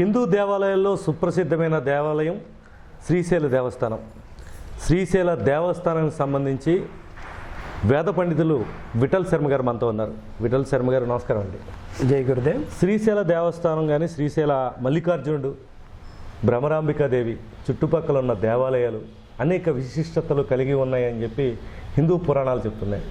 హిందూ దేవాలయాల్లో సుప్రసిద్ధమైన దేవాలయం శ్రీశైల దేవస్థానం. శ్రీశైల దేవస్థానానికి సంబంధించి వేద పండితులు విఠల్ శర్మ గారు మనతో ఉన్నారు. విఠల్ శర్మ గారు నమస్కారం అండి. జై గురుదేవ్. శ్రీశైల దేవస్థానం కానీ శ్రీశైల మల్లికార్జునుడు భ్రమరాంబికాదేవి చుట్టుపక్కల ఉన్న దేవాలయాలు అనేక విశిష్టతలు కలిగి ఉన్నాయని చెప్పి హిందూ పురాణాలు చెప్తున్నాయి.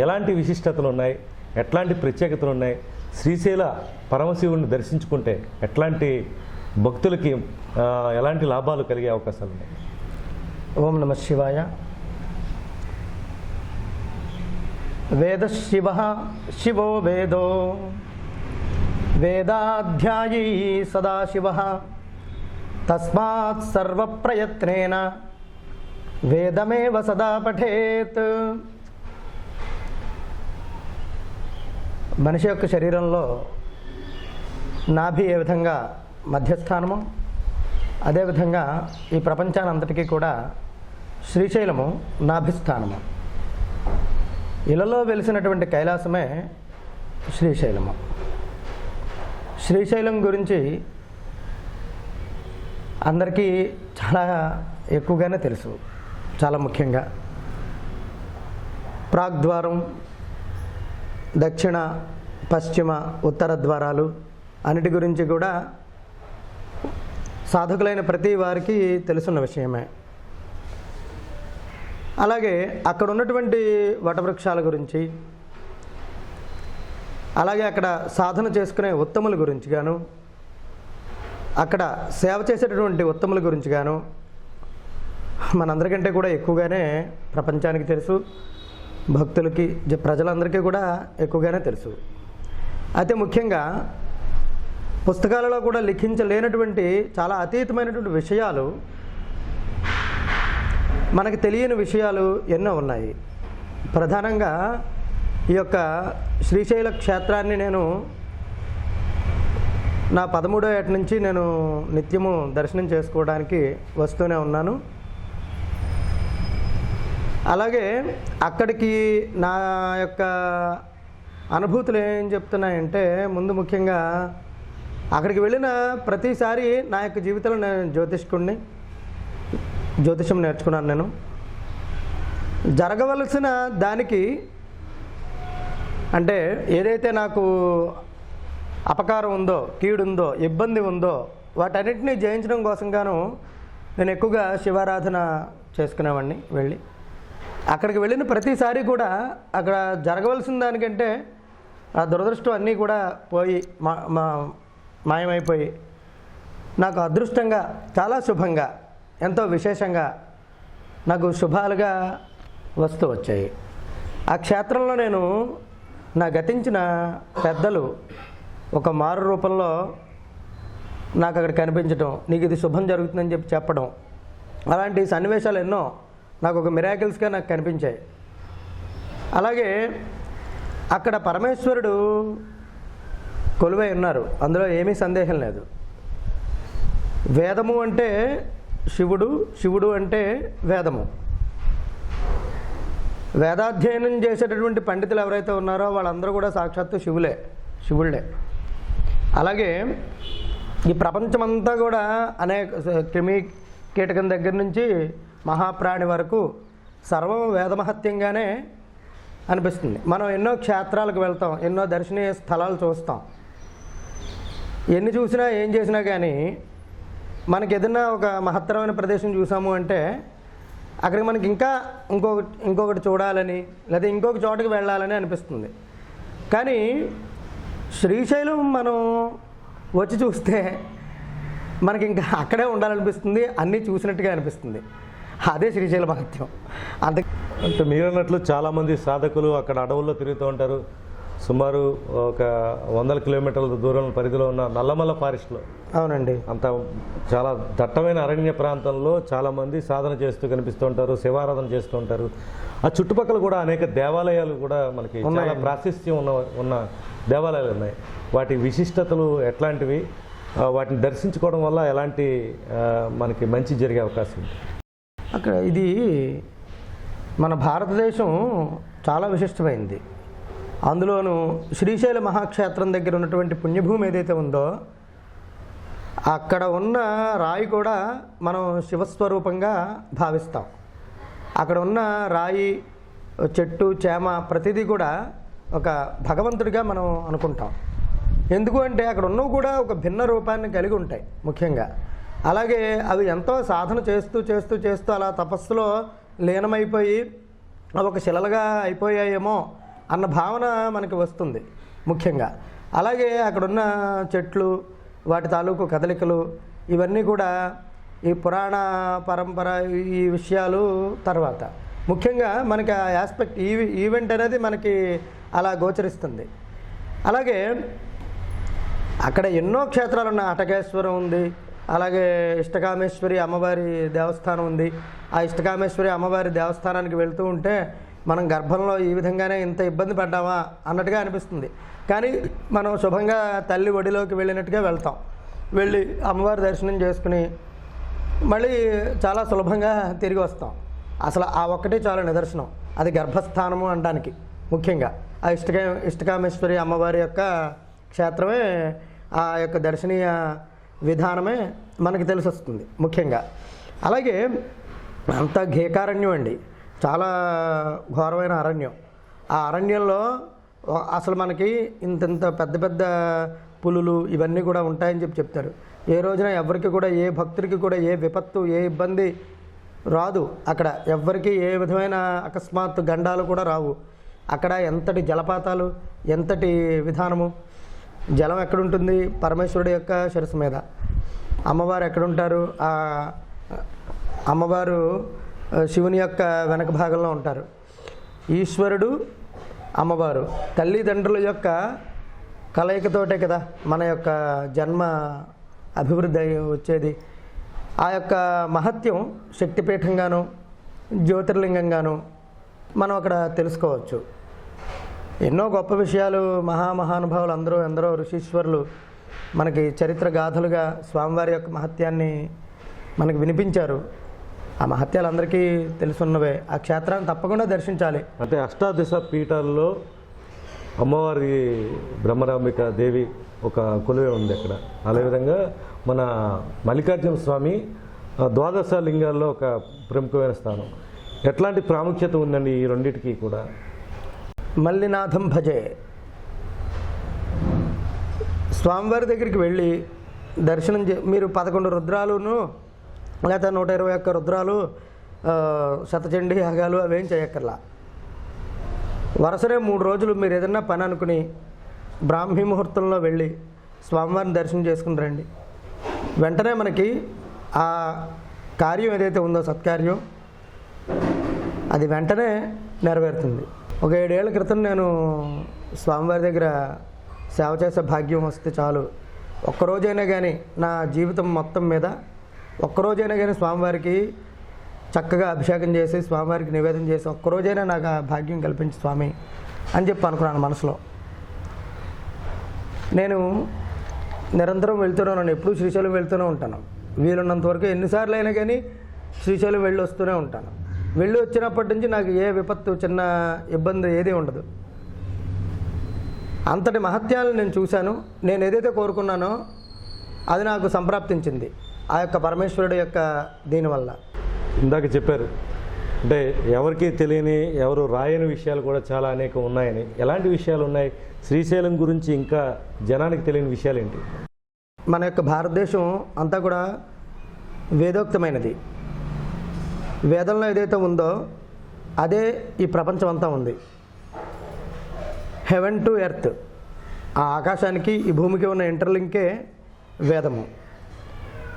ఎలాంటి విశిష్టతలు ఉన్నాయి? ఎట్లాంటి ప్రత్యేకతలు ఉన్నాయి? శ్రీశైల పరమశివుడిని దర్శించుకుంటే ఎట్లాంటి భక్తులకి ఎలాంటి లాభాలు కలిగే అవకాశాలు ఉన్నాయి? ఓం నమ శివాయ. వేద శివ శివో వేదో. వేదాధ్యాయీ సదాశివ. తస్మాత్ సర్వప్రయత్నేన. వేదమేవ సదా పఠేత్. మనిషి యొక్క శరీరంలో నాభి ఏ విధంగా మధ్యస్థానము అదేవిధంగా ఈ ప్రపంచానంతటికీ కూడా శ్రీశైలము నాభిస్థానము. ఇలలో వెలిసినటువంటి కైలాసమే శ్రీశైలము. శ్రీశైలం గురించి అందరికీ చాలా ఎక్కువగానే తెలుసు చాలా ముఖ్యంగా. ప్రాగ్ద్వారం దక్షిణ పశ్చిమ ఉత్తర ద్వారాలు అన్నిటి గురించి కూడా సాధకులైన ప్రతి వారికి తెలుసున్న విషయమే. అలాగే అక్కడ ఉన్నటువంటి వటవృక్షాల గురించి అలాగే అక్కడ సాధన చేసుకునే ఉత్తముల గురించి గాను అక్కడ సేవ చేసేటటువంటి ఉత్తముల గురించి గాను మనందరికంటే కూడా ఎక్కువగానే ప్రపంచానికి తెలుసు. భక్తులకి జ- ప్రజలందరికీ కూడా ఎక్కువగానే తెలుసు. అయితే ముఖ్యంగా పుస్తకాలలో కూడా లిఖించలేనటువంటి చాలా అతీతమైనటువంటి విషయాలు మనకు తెలియని విషయాలు ఎన్నో ఉన్నాయి. ప్రధానంగా ఈ యొక్క శ్రీశైల క్షేత్రాన్ని నేను నా పదమూడో ఏట నుంచి నేను నిత్యము దర్శనం చేసుకోవడానికి వస్తూనే ఉన్నాను. అలాగే అక్కడికి నా యొక్క అనుభూతులు ఏం చెప్తున్నాయంటే ముందు ముఖ్యంగా అక్కడికి వెళ్ళిన ప్రతిసారి నా యొక్క జీవితంలో నేను జ్యోతిష్కుడిని జ్యోతిషం నేర్చుకున్నాను నేను. జరగవలసిన దానికి అంటే ఏదైతే నాకు అపకారం ఉందో కీడుందో ఇబ్బంది ఉందో వాటన్నిటిని జయించడం కోసం గాను నేను ఎక్కువగా శివారాధన చేసుకునేవాడిని వెళ్ళి. అక్కడికి వెళ్ళిన ప్రతిసారి కూడా అక్కడ జరగవలసిన దానికంటే ఆ దురదృష్టం అన్నీ కూడా పోయి మా మా మాయమైపోయి నాకు అదృష్టంగా చాలా శుభంగా ఎంతో విశేషంగా నాకు శుభాలుగా వస్తూ వచ్చాయి. ఆ క్షేత్రంలో నేను నా గతించిన పెద్దలు ఒక మారు రూపంలో నాకు అక్కడ కనిపించడం నీకు ఇది శుభం జరుగుతుందని చెప్పి చెప్పడం అలాంటి సన్నివేశాలు ఎన్నో నాకు ఒక మిరాకిల్స్గా నాకు కనిపించాయి. అలాగే అక్కడ పరమేశ్వరుడు కొలువై ఉన్నారు. అందులో ఏమీ సందేహం లేదు. వేదము అంటే శివుడు శివుడు అంటే వేదము. వేదాధ్యయనం చేసేటటువంటి పండితులు ఎవరైతే ఉన్నారో వాళ్ళందరూ కూడా సాక్షాత్తు శివులే శివుళ్ళే. అలాగే ఈ ప్రపంచమంతా కూడా అనేక క్రిమి కీటకం దగ్గర నుంచి మహాప్రాణి వరకు సర్వం వేదమహత్యంగానే అనిపిస్తుంది. మనం ఎన్నో క్షేత్రాలకు వెళ్తాం ఎన్నో దర్శనీయ స్థలాలు చూస్తాం. ఎన్ని చూసినా ఏం చేసినా కానీ మనకి ఏదైనా ఒక మహత్తరమైన ప్రదేశం చూసాము అంటే అక్కడికి మనకి ఇంకా ఇంకొకటి ఇంకొకటి చూడాలని లేదా ఇంకొక చోటకి వెళ్ళాలని అనిపిస్తుంది. కానీ శ్రీశైలం మనం వచ్చి చూస్తే మనకి ఇంకా అక్కడే ఉండాలనిపిస్తుంది అన్నీ చూసినట్టుగా అనిపిస్తుంది. అదే శ్రీశైల మహత్యం. అంత అంటే మీరు అన్నట్లు చాలామంది సాధకులు అక్కడ అడవుల్లో తిరుగుతూ ఉంటారు. సుమారు ఒక వందల కిలోమీటర్ల దూరం పరిధిలో ఉన్న నల్లమల్ల ఫారెస్ట్లో అవునండి. అంత చాలా దట్టమైన అరణ్య ప్రాంతంలో చాలామంది సాధన చేస్తూ కనిపిస్తూ ఉంటారు శివారాధన చేస్తూ ఉంటారు. ఆ చుట్టుపక్కల కూడా అనేక దేవాలయాలు కూడా మనకి చాలా. ప్రాశస్త్యం ఉన్న ఉన్న దేవాలయాలు ఉన్నాయి. వాటి విశిష్టతలు ఎట్లాంటివి? వాటిని దర్శించుకోవడం వల్ల ఎలాంటి మనకి మంచి జరిగే అవకాశం ఉంది? అక్కడ ఇది మన భారతదేశం చాలా విశిష్టమైంది. అందులోనూ శ్రీశైల మహాక్షేత్రం దగ్గర ఉన్నటువంటి పుణ్యభూమి ఏదైతే ఉందో అక్కడ ఉన్న రాయి కూడా మనం శివస్వరూపంగా భావిస్తాం. అక్కడ ఉన్న రాయి చెట్టు చేమ ప్రతిదీ కూడా ఒక భగవంతుడిగా మనం అనుకుంటాం. ఎందుకు అంటే అక్కడ ఉన్నవి కూడా ఒక భిన్న రూపాన్ని కలిగి ఉంటాయి ముఖ్యంగా. అలాగే అవి ఎంతో సాధన చేస్తూ చేస్తూ చేస్తూ అలా తపస్సులో లీనమైపోయి అవి ఒక శిలలుగా అయిపోయాయేమో అన్న భావన మనకి వస్తుంది ముఖ్యంగా. అలాగే అక్కడున్న చెట్లు వాటి తాలూకు కదలికలు ఇవన్నీ కూడా ఈ పురాణ పరంపర ఈ విషయాలు తర్వాత. ముఖ్యంగా మనకి ఆ ఆస్పెక్ట్ ఈ ఈవెంట్ అనేది మనకి అలా గోచరిస్తుంది. అలాగే అక్కడ ఎన్నో క్షేత్రాలు ఉన్నాయి. అటకేశ్వరం ఉంది అలాగే ఇష్టకామేశ్వరి అమ్మవారి దేవస్థానం ఉంది. ఆ ఇష్టకామేశ్వరి అమ్మవారి దేవస్థానానికి వెళ్తూ ఉంటే మనం గర్భంలో ఈ విధంగానే ఇంత ఇబ్బంది పడ్డామా అన్నట్టుగా అనిపిస్తుంది. కానీ మనం శుభంగా తల్లి ఒడిలోకి వెళ్ళినట్టుగా వెళ్తాం. వెళ్ళి అమ్మవారి దర్శనం చేసుకుని మళ్ళీ చాలా సులభంగా తిరిగి వస్తాం. అసలు ఆ ఒక్కటే చాలా నిదర్శనం. అది గర్భస్థానము అనడానికి ముఖ్యంగా. ఆ ఇష్టకా ఇష్టకామేశ్వరి అమ్మవారి యొక్క క్షేత్రమే ఆ యొక్క దర్శనీయ విధానమే మనకి తెలిసి వస్తుంది ముఖ్యంగా. అలాగే అంత ఘేకారణ్యం అండి. చాలా ఘోరమైన అరణ్యం. ఆ అరణ్యంలో అసలు మనకి ఇంత ఇంత పెద్ద పెద్ద పులులు ఇవన్నీ కూడా ఉంటాయని చెప్పి చెప్తారు. ఏ రోజున ఎవరికి కూడా ఏ భక్తుడికి కూడా ఏ విపత్తు ఏ ఇబ్బంది రాదు. అక్కడ ఎవ్వరికి ఏ విధమైన అకస్మాత్తు గండాలు కూడా రావు. అక్కడ ఎంతటి జలపాతాలు ఎంతటి విధానము జలం ఎక్కడుంటుంది? పరమేశ్వరుడు యొక్క శిరస్సు మీద. అమ్మవారు ఎక్కడుంటారు? ఆ అమ్మవారు శివుని యొక్క వెనక భాగంలో ఉంటారు. ఈశ్వరుడు అమ్మవారు. తల్లిదండ్రుల యొక్క కలయికతోటే కదా మన యొక్క జన్మ అభివృద్ధి అయ్యి వచ్చేది. ఆ యొక్క మహత్యం శక్తిపీఠంగాను జ్యోతిర్లింగంగాను మనం అక్కడ తెలుసుకోవచ్చు. ఎన్నో గొప్ప విషయాలు మహామహానుభావులు అందరూ ఎందరో ఋషీశ్వరులు మనకి చరిత్ర గాథలుగా స్వామివారి యొక్క మహత్యాన్ని మనకి వినిపించారు. ఆ మహత్యాలు అందరికీ తెలుసున్నవే. ఆ క్షేత్రాన్ని తప్పకుండా దర్శించాలి. అంటే అష్టాదశ పీఠాల్లో అమ్మవారి బ్రహ్మరాంబిక దేవి ఒక కొలువే ఉంది అక్కడ. అదేవిధంగా మన మల్లికార్జున స్వామి ద్వాదశ లింగాల్లో ఒక ప్రముఖమైన స్థానం. ఎట్లాంటి ప్రాముఖ్యత ఉందండి ఈ రెండింటికి కూడా? మల్లినాథం భజే. స్వామివారి దగ్గరికి వెళ్ళి దర్శనం చే మీరు పదకొండు రుద్రాలును లేకపోతే నూట ఇరవై ఒక్క రుద్రాలు శతచండి యాగాలు అవేం చేయక్కర్లా. వరుసనే మూడు రోజులు మీరు ఏదన్నా పని అనుకుని బ్రాహ్మీ ముహూర్తంలో వెళ్ళి స్వామివారిని దర్శనం చేసుకుని రండి. వెంటనే మనకి ఆ కార్యం ఏదైతే ఉందో సత్కార్యం అది వెంటనే నెరవేరుతుంది. ఒక ఏడేళ్ళ క్రితం నేను స్వామివారి దగ్గర సేవ చేసే భాగ్యం వస్తే చాలు. ఒక్కరోజైనా కానీ నా జీవితం మొత్తం మీద ఒక్కరోజైనా కానీ స్వామివారికి చక్కగా అభిషేకం చేసి స్వామివారికి నివేదన చేసి ఒక్కరోజైనా నాకు ఆ భాగ్యం కల్పించి స్వామి అని చెప్పి అనుకున్నాను మనసులో. నేను నిరంతరం వెళ్తూనే ఉన్నాను. ఎప్పుడూ శ్రీశైలం వెళ్తూనే ఉంటాను. వీలున్నంత వరకు ఎన్నిసార్లు అయినా కానీ శ్రీశైలం వెళ్ళి వస్తూనే ఉంటాను. వెళ్ళి వచ్చినప్పటి నుంచి నాకు ఏ విపత్తు చిన్న ఇబ్బంది ఏదీ ఉండదు. అంతటి మహత్యాలను నేను చూశాను. నేను ఏదైతే కోరుకున్నానో అది నాకు సంప్రాప్తించింది. ఆ యొక్క పరమేశ్వరుడు యొక్క దీనివల్ల. ఇందాక చెప్పారు. అంటే ఎవరికి తెలియని ఎవరు రాయని విషయాలు కూడా చాలా అనేకం ఉన్నాయని. ఎలాంటి విషయాలు ఉన్నాయి? శ్రీశైలం గురించి ఇంకా జనానికి తెలియని విషయాలు ఏంటి? మన యొక్క భారతదేశం అంతా కూడా వేదోక్తమైనది. వేదంలో ఏదైతే ఉందో అదే ఈ ప్రపంచం అంతా ఉంది. హెవెన్ టు ఎర్త్ ఆ ఆకాశానికి ఈ భూమికి ఉన్న ఇంటర్లింకే వేదము.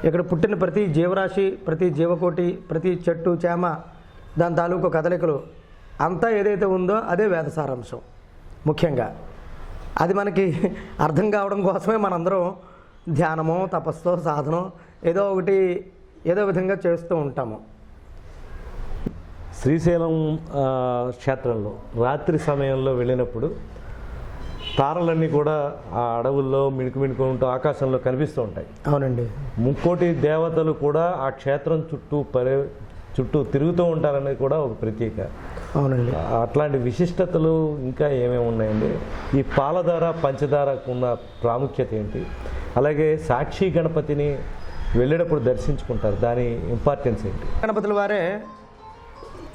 ఇక్కడ పుట్టిన ప్రతి జీవరాశి ప్రతి జీవకోటి ప్రతి చెట్టు చేమ దాని తాలూకు కదలికలు అంతా ఏదైతే ఉందో అదే వేద సారాంశం ముఖ్యంగా. అది మనకి అర్థం కావడం కోసమే మనందరం ధ్యానమో తపస్సో సాధనో ఏదో ఒకటి ఏదో విధంగా చేస్తూ ఉంటాము. శ్రీశైలం ఆ, క్షేత్రంలో రాత్రి సమయంలో వెళ్ళినప్పుడు తారలన్నీ కూడా ఆ అడవుల్లో మిణుకు మిణుకుంటూ ఆకాశంలో కనిపిస్తూ ఉంటాయి. అవునండి. ముక్కోటి దేవతలు కూడా ఆ క్షేత్రం చుట్టూ పరి చుట్టూ తిరుగుతూ ఉంటారనేది కూడా ఒక ప్రత్యేక. అవునండి. అట్లాంటి విశిష్టతలు ఇంకా ఏమేమి ఉన్నాయండి? ఈ పాలధార పంచదారకు ఉన్న ప్రాముఖ్యత ఏంటి? అలాగే సాక్షి గణపతిని వెళ్ళేటప్పుడు దర్శించుకుంటారు. దాని ఇంపార్టెన్స్ ఏంటి? గణపతుల వారే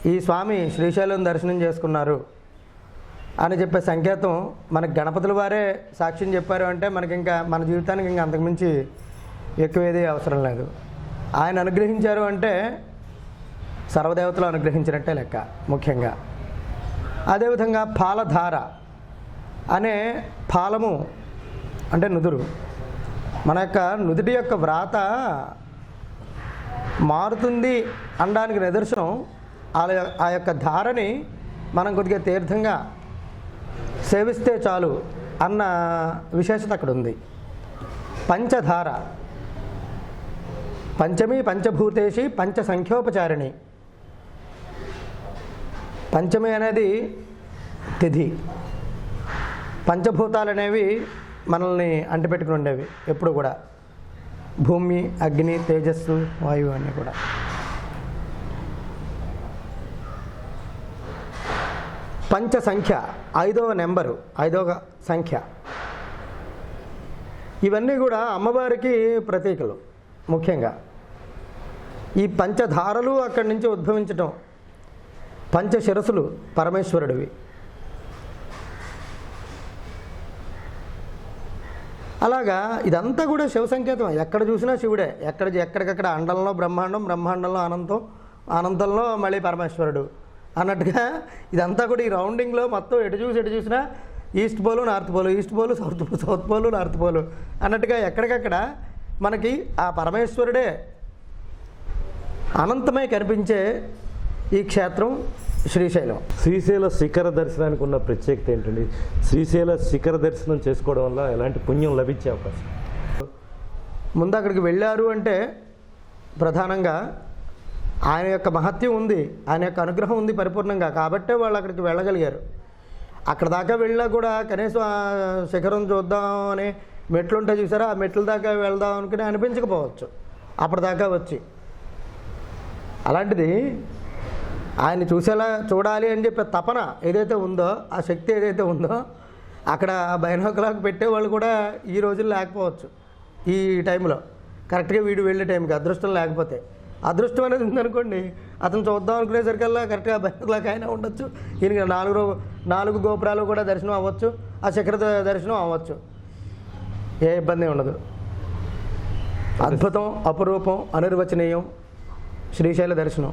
ఈ స్వామి శ్రీశైలం దర్శనం చేసుకున్నారు అని చెప్పే సంకేతం మనకి గణపతుల వారే సాక్ష్యం చెప్పారు అంటే మనకి ఇంకా మన జీవితానికి ఇంకా అంతకుమించి ఎక్కువేది అవసరం లేదు. ఆయన అనుగ్రహించారు అంటే సర్వదేవతలు అనుగ్రహించినట్టే లెక్క ముఖ్యంగా. అదేవిధంగా పాలధార అనే పాలము అంటే నుదురు. మన యొక్క నుదుటి యొక్క వ్రాత మారుతుంది అనడానికి నిదర్శనం ఆ ఆ యొక్క ధారని మనం కొద్దిగా తీర్థంగా సేవిస్తే చాలు అన్న విశేషత అక్కడ ఉంది పంచధార. పంచమి పంచభూతేషి పంచ సంఖ్యోపచారిణి పంచమి అనేది తిథి. పంచభూతాలు అనేవి మనల్ని అంటిపెట్టుకుని ఉండేవి ఎప్పుడు కూడా. భూమి అగ్ని తేజస్సు వాయువు అన్నీ కూడా. పంచ సంఖ్య ఐదవ నెంబరు ఐదవ సంఖ్య. ఇవన్నీ కూడా అమ్మవారికి ప్రతీకలు ముఖ్యంగా. ఈ పంచధారలు అక్కడి నుంచి ఉద్భవించటం పంచశిరసులు పరమేశ్వరుడివి. అలాగా ఇదంతా కూడా శివ సంకేతం ఎక్కడ చూసినా శివుడే. ఎక్కడ ఎక్కడికక్కడ అండంలో బ్రహ్మాండం బ్రహ్మాండంలో అనంతం అనంతంలో మళ్ళీ పరమేశ్వరుడు. అన్నట్టుగా ఇదంతా కూడా ఈ రౌండింగ్లో మొత్తం ఎటు చూసి ఎటు చూసినా east pole north pole east pole south south pole north pole అన్నట్టుగా ఎక్కడికక్కడ మనకి ఆ పరమేశ్వరుడే అనంతమై కనిపించే ఈ క్షేత్రం శ్రీశైలం. శ్రీశైల శిఖర దర్శనానికి ఉన్న ప్రత్యేకత ఏంటండి? శ్రీశైల శిఖర దర్శనం చేసుకోవడం వల్ల ఎలాంటి పుణ్యం లభించే అవకాశం? ముందు అక్కడికి వెళ్ళారు అంటే ప్రధానంగా ఆయన యొక్క మహత్యం ఉంది ఆయన యొక్క అనుగ్రహం ఉంది పరిపూర్ణంగా. కాబట్టే వాళ్ళు అక్కడికి వెళ్ళగలిగారు. అక్కడ దాకా వెళ్ళినా కూడా కనీసం ఆ శిఖరం చూద్దాం అని మెట్లు ఉంటే చూసారా? ఆ మెట్ల దాకా వెళ్దాం అనుకుని అనిపించకపోవచ్చు. అప్పటిదాకా వచ్చి. అలాంటిది ఆయన చూసేలా చూడాలి అని చెప్పే తపన ఏదైతే ఉందో ఆ శక్తి ఏదైతే ఉందో అక్కడ బైనోకులాక్ పెట్టే వాళ్ళు కూడా ఈ రోజుల్లో లేకపోవచ్చు. ఈ టైంలో. కరెక్ట్గా వీడు వెళ్ళే టైంకి అదృష్టం లేకపోతే. అదృష్టం అనేది ఉందనుకోండి. అతను చూద్దాం అనుకునేసరికల్లా కరెక్ట్గా బైనోకులాక్ అయినా ఉండొచ్చు. ఈయనకి నాలుగు నాలుగు గోపురాలు కూడా దర్శనం అవ్వచ్చు. ఆ శిఖర దర్శనం అవ్వచ్చు. ఏ ఇబ్బంది ఉండదు. అద్భుతం అపురూపం అనిర్వచనీయం శ్రీశైల దర్శనం.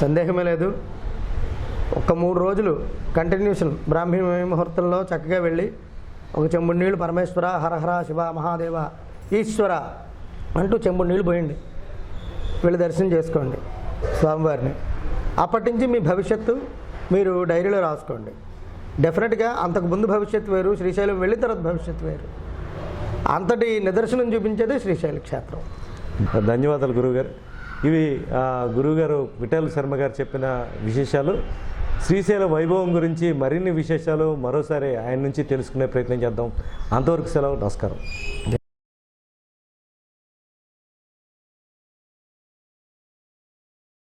సందేహమే లేదు. ఒక మూడు రోజులు కంటిన్యూషన్. బ్రాహ్మీ ముహూర్తంలో చక్కగా వెళ్ళి ఒక చెంబుడు నీళ్ళు పరమేశ్వర హరహర శివ మహాదేవ ఈశ్వర అంటూ చెంబుడు నీళ్ళు పోయండి వెళ్ళి దర్శనం చేసుకోండి స్వామివారిని. అప్పటి నుంచి మీ భవిష్యత్తు మీరు డైరీలో రాసుకోండి. డెఫినెట్గా అంతకు ముందు భవిష్యత్తు వేరు శ్రీశైలం వెళ్ళిన తర్వాత భవిష్యత్తు వేరు. అంతటి నిదర్శనం చూపించేది శ్రీశైల క్షేత్రం. ధన్యవాదాలు గురువుగారు. ఇవి గురువుగారు విఠల్ శర్మ గారు చెప్పిన విశేషాలు. శ్రీశైల వైభవం గురించి మరిన్ని విశేషాలు మరోసారి ఆయన నుంచి తెలుసుకునే ప్రయత్నం చేద్దాం. అంతవరకు సెలవు నమస్కారం.